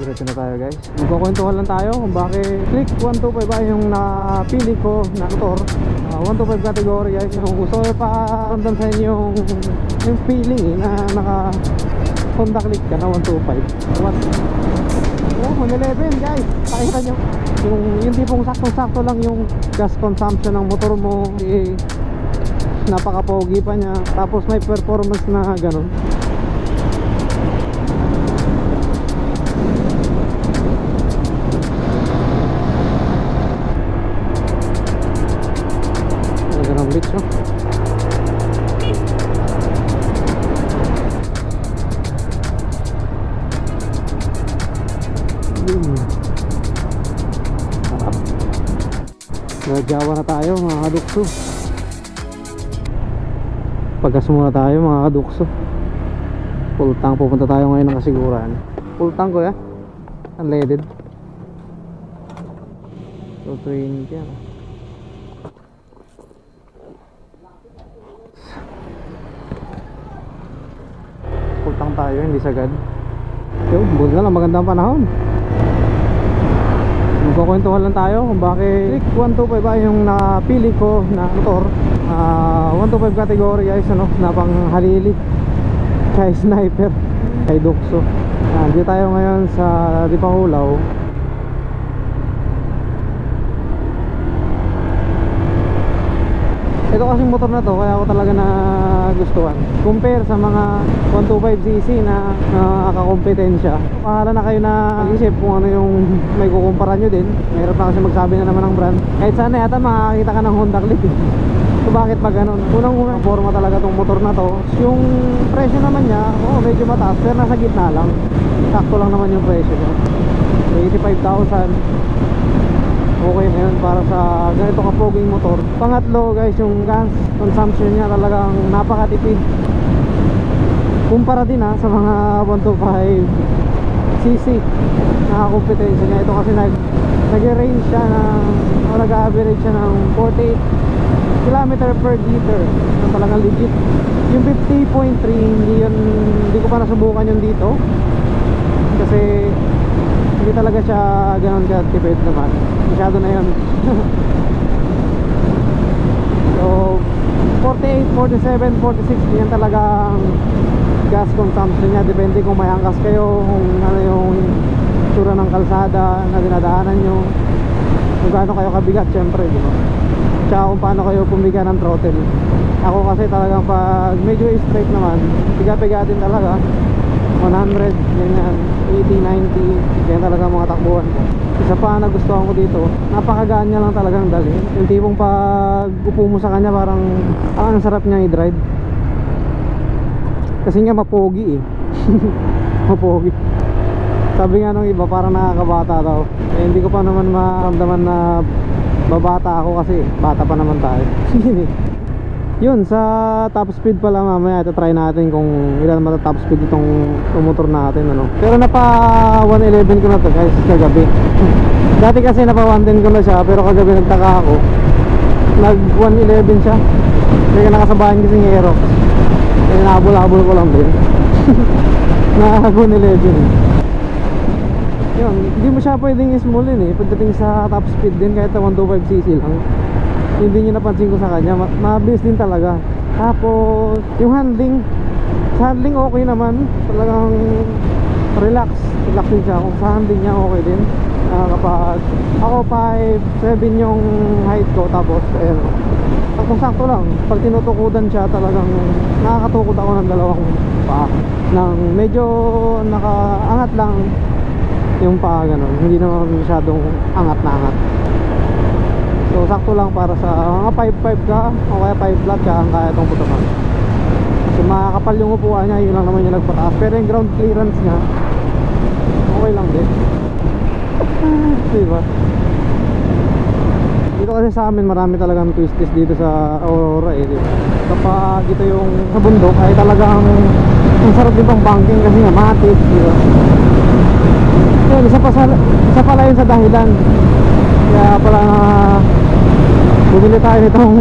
Diretso na tayo guys. Magkukwentuhan lang tayo kung bakit click 125 ba yung napili ko na motor. Ah, 125 category guys. Kung gusto ko pa ramdam sa inyo yung, yung feeling eh, na naka Honda click ka na 125. What? Oh, 111 guys. Pakita nyo. Yung, yung tipong saktong-sakto lang yung gas consumption ng motor mo. Eh, napaka-pogi pa niya. Tapos may performance na ganun. Pagkas muna tayo mga kadukso. Full tank pupunta tayo ngayon ng kasiguran. Full tank ko ya. Unleaded. So 20 yan. Full tank tayo, hindi sagad. Yung, buti na lang magandang panahon. Magkukwentuhan lang tayo kung bakit Click 125 ba yung napili ko na motor. Ah, 125 category guys, ano, na pang halili. Kay sniper, kay Duxo. Nandiyo tayo ngayon sa Dipahulaw. Ito kasing motor na to kaya ako talaga nagustuhan. Compare sa mga 125cc na nakakakompetensya Pahala na kayo na mag-isip kung ano yung may kukumpara nyo din. Mahirap na kasi magsabi na naman ng brand. Kahit sana yata makakita ka ng Honda eh. So bakit pa ganun? Unang unang forma talaga tong motor na to. Yung presyo naman niya, oo medyo mataas pero nasa gitna lang. Sakto lang naman yung presyo niya. 85,000 okay na yun para sa ganito kapoging motor. Pangatlo guys yung gas consumption niya talagang napakatipid. Kumpara din ha sa mga 125 cc nakakompetensya niya. Ito kasi nag nag-range siya ng o nag-average siya ng 48 km per liter. Na talagang legit. Yung 50.3 hindi yun hindi ko pa nasubukan yun dito. Kasi hindi talaga siya ganun ka-tipid naman masyado na yun. So 48, 47, 46 yan talagang gas consumption niya. Depende kung may angkas kayo kung ano yung tsura ng kalsada na dinadaanan nyo. Kung gaano kayo kabigat syempre di tsaka kung paano kayo pumiga ng throttle. Ako kasi talagang pag medyo straight naman piga-piga din talaga. 100, ganyan 80, 90 yan talaga mga takbuhan ko isa pa na gustuhan ko dito napakagaan niya lang talagang dalhin yung tipong pag upo mo sa kanya parang ah, ang sarap niya i-drive. Kasi nga mapogi eh. Mapogi. Sabi nga nung iba parang nakakabata daw. Eh, hindi ko pa naman maramdaman na babata ako kasi bata pa naman tayo yun sa top speed pala mamaya ito try natin kung ilan mata top speed itong, motor natin ano. Pero napa 111 ko na to guys kagabi. Dati kasi napa 110 ko na siya pero kagabi nagtaka ako. Nag 111 siya. Kaya nakasabahan kasi ng Aerox. Kaya nahabol-habol ko lang din. Na 111 yun hindi mo siya pwedeng smallin eh. Pagdating sa top speed din kahit 125cc lang hindi nyo napansin ko sa kanya. Ma- mabilis din talaga. Tapos yung handling handling okay naman. Talagang relax. Relax din siya. Kung sa handling niya okay din. Ah, kapag ako 5'7 yung height ko tapos ayun kung sakto lang pag tinutukudan siya talagang nakakatukod ako ng dalawang paa ng medyo nakaangat lang yung paa ganun. Hindi naman masyadong angat na angat sakto lang para sa mga 5.5 ka o kaya 5 flat ka ang kaya itong putukan Kasi makakapal yung upuan niya yun lang naman yung nagpataas Pero yung ground clearance niya okay lang din Diba? Dito kasi sa amin marami talagang twisties dito sa Aurora eh diba? Kapag ito yung sa bundok ay talagang ang sarap din pang banking kasi nga matis diba? Yun, isa, pa sa, isa pala yun sa dahilan Kaya pala bumili tayo nitong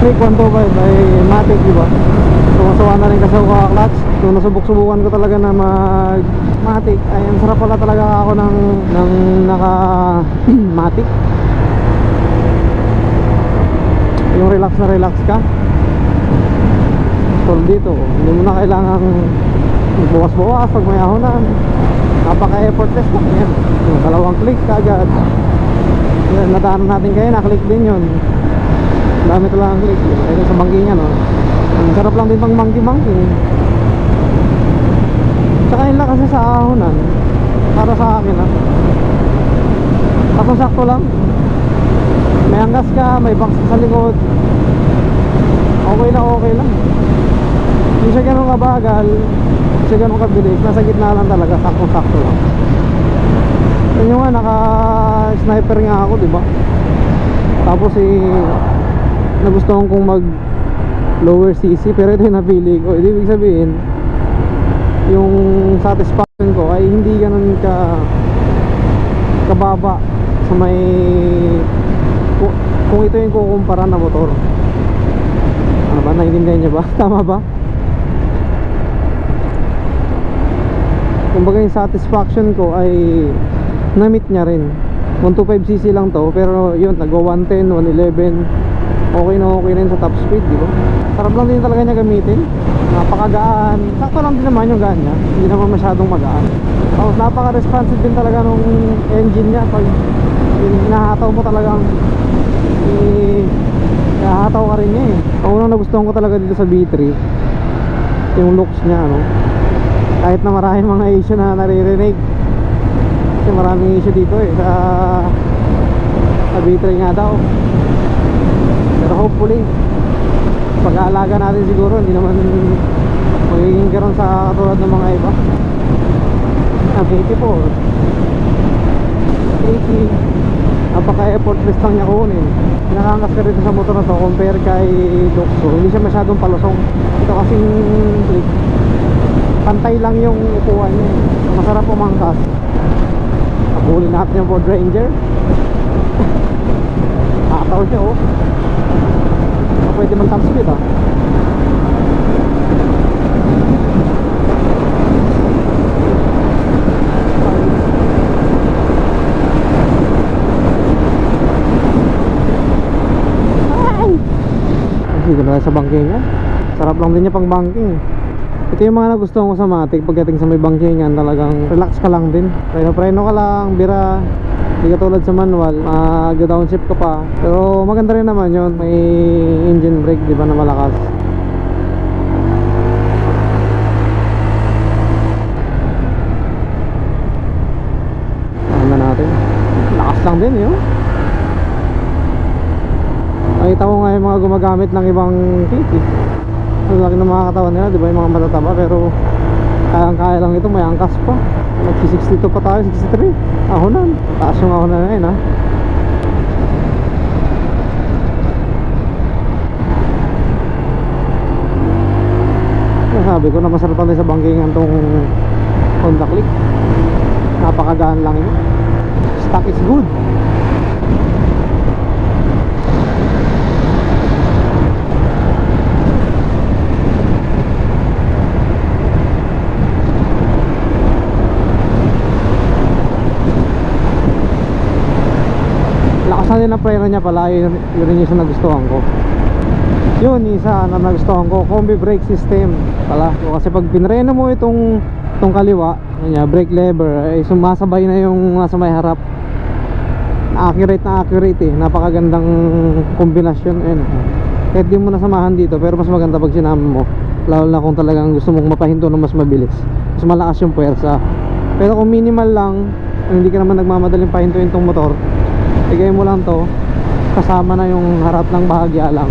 Click 125 ay Matic, di ba? Sumusuwa na rin kasi ako clutch. Nung nasubok-subukan ko talaga na mag Matic, ay ang sarap pala talaga ako ng, ng naka Matic. Yung relax na relax ka. Tol dito, hindi mo na kailangan buwas-buwas pag may ahonan. Napaka-effortless lang yan. Dalawang click kagad. Yan, nadaanan natin kayo, naklik din yun. Ang dami talagang click. Kaya sa bangkingan, no? Ang sarap lang din pang monkey-monkey. Tsaka yun lang kasi sa ahonan. Para sa akin, ha? Ako sakto lang. May anggas ka, may box sa likod. Okay lang, okay lang. Hindi siya ganun kabagal. Hindi siya ganun kabilis. Nasa gitna lang talaga, sakto-sakto lang. Yun yung nga, naka-sniper nga ako, di ba? Tapos eh, nagustuhan kong mag lower CC pero ito yung napili ko. Ibig sabihin, yung satisfaction ko ay hindi ganun ka kababa sa may kung, kung ito yung kukumpara na motor. Ano ba? Naiintindihan niyo ba? Tama ba? Kumbaga yung satisfaction ko ay na-meet niya rin 125cc lang to pero yun nagwa 110, 111 okay na okay rin sa top speed di ba? Sarap lang din talaga niya gamitin. Napakagaan. Sakto lang din naman yung gaan niya. Hindi naman masyadong magaan. Tapos napaka responsive din talaga nung engine niya pag hinahataw mo talagang hinahataw ka rin niya eh. Ang unang nagustuhan ko talaga dito sa B3 yung looks niya ano. Kahit na maraming mga issue na naririnig kasi maraming issue dito eh. Sa B3 nga daw. Pero hopefully pag-aalaga natin siguro hindi naman magiging karon sa katulad ng mga iba. Ah 84 80 napaka-effortless lang niya kunin nakakangas ka rito sa motor na to compare kay Luxo. Hindi siya masyadong palusong. Ito kasing pantay lang yung upuan niya. Masarap umangkas Abulin natin yung Ford Ranger. Ataw niya oh. Baka Pwede man top speed ah. Ay! Dito na sa bangkingan Sarap lang din niya pang banking ito yung mga nagustuhan ko sa Matic pagdating sa may bangkingan talagang relax ka lang din. Preno preno ka lang bira. Hindi ka tulad sa manual. Mag downshift ka pa. Pero maganda rin naman yun. May engine brake di ba na malakas. Ano natin? Lakas lang din yun. Nakita ko nga yung mga gumagamit ng ibang kit eh ang laki ng mga katawan nila, di ba? Yung mga matataba pero kayang kaya lang ito, may angkas pa. Nag 62 pa tayo, 63 ahonan, taas yung ahonan na yun ha? Sabi ko na masarap din sa bangkingan tong Honda Click. Napakagaan lang yun. Stock is good preno niya pala yun, yun yung nagustuhan ko. Yun isa na nagustuhan ko combi brake system pala. Kasi pag pinreno mo itong itong kaliwa niya, brake lever ay sumasabay na yung nasa may harap. Accurate na accurate eh. Napakagandang kombinasyon ayun kahit di mo nasamahan dito pero mas maganda pag sinama mo. Lalo na kung talagang gusto mong mapahinto na mas mabilis. Mas malakas yung puwersa. Pero kung minimal lang hindi ka naman nagmamadaling pahintuin tong motor Bigay mo lang to. Kasama na yung harap ng bahagya lang.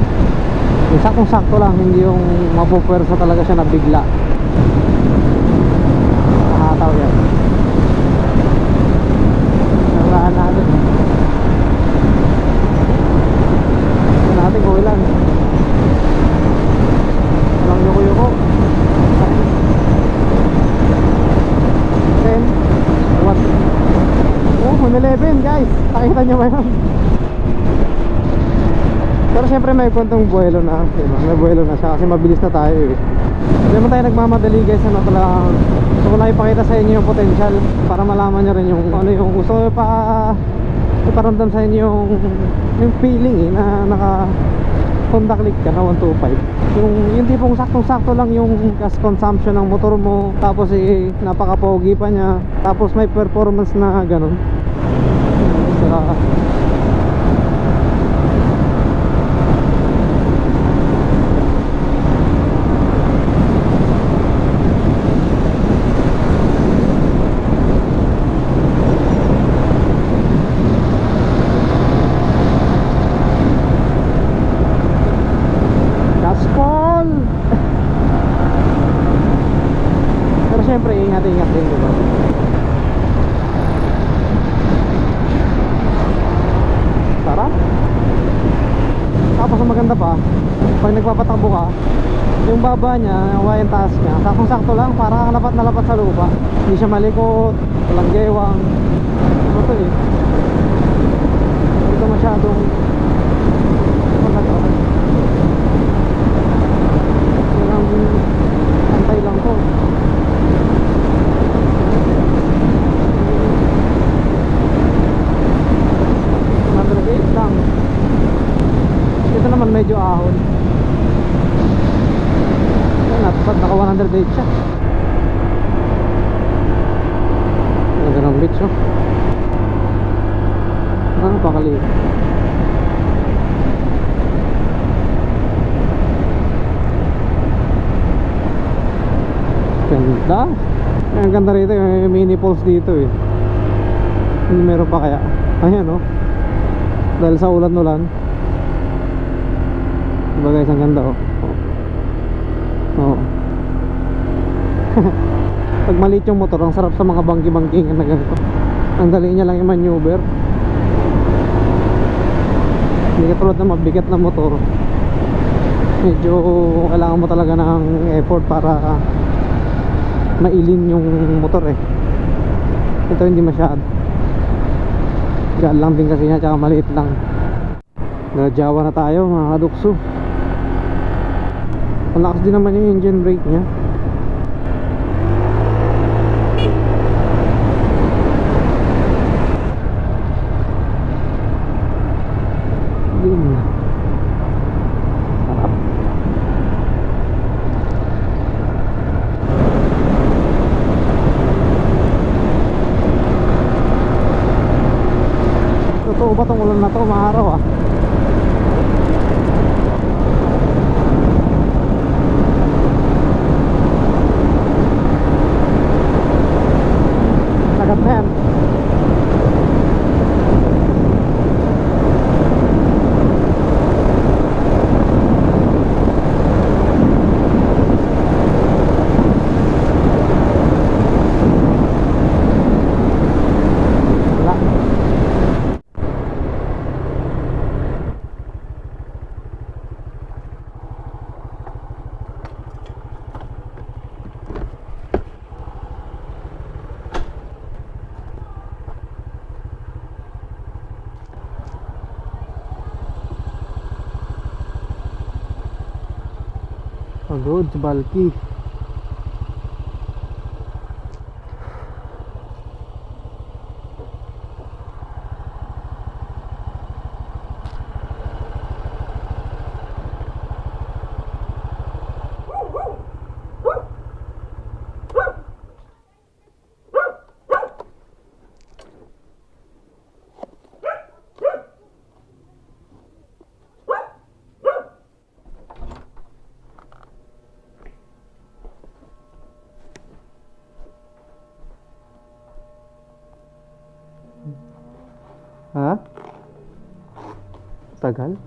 Yung saktong sakto lang Hindi yung mapupwersa talaga siya na bigla Nakataw yan Narulaan natin Ito natin kung ilan Walang yuko-yuko 10 What? Oh, 111 guys Nakita nyo ba yun? Pero syempre may kwentong buwelo na, diba? May buwelo na siya kasi mabilis na tayo eh. Hindi naman tayo nagmamadali guys, ano talaga. Gusto ko lang ipakita sa inyo yung potential para malaman nyo rin yung ano yung gusto pa iparamdam sa inyo yung yung feeling eh na naka Honda ka na 125 yung, yung tipong saktong-sakto lang yung gas consumption ng motor mo tapos eh napaka-pogi pa niya tapos may performance na ganun 啊。Tapos maganda pa, pag nagpapatakbo ka, yung baba niya, yung taas niya, sakong-sakto lang, para lapat na lapat sa lupa. Hindi siya malikot, walang gewang. Ano to eh? Hindi masyadong ano to? Walang antay lang to. Number 8 lang. Ito naman medyo ahon. Ayun, natupad naka 108 siya. Ganda ng beach, oh. Ah, pakaliit. Ganda. Ang ganda rito, may mini falls dito eh. Hindi meron pa kaya. Ayan oh. Dahil sa ulan-ulan. Diba guys, ang ganda oh. Oo. Pag maliit yung motor, ang sarap sa mga bangki-bangkingan na ganito. Ang dali niya lang i-maneuver. Hindi katulad ng mabigat na motor. Medyo kailangan mo talaga ng effort para mailin yung motor eh ito hindi masyado gaan lang din kasi niya tsaka maliit lang Jawa na tayo mga kadukso ang lakas din naman yung engine brake niya. Totoo ba tong ulan na to? Maaraw ah. Sagat na yan. Wala. Pagod sa Portugal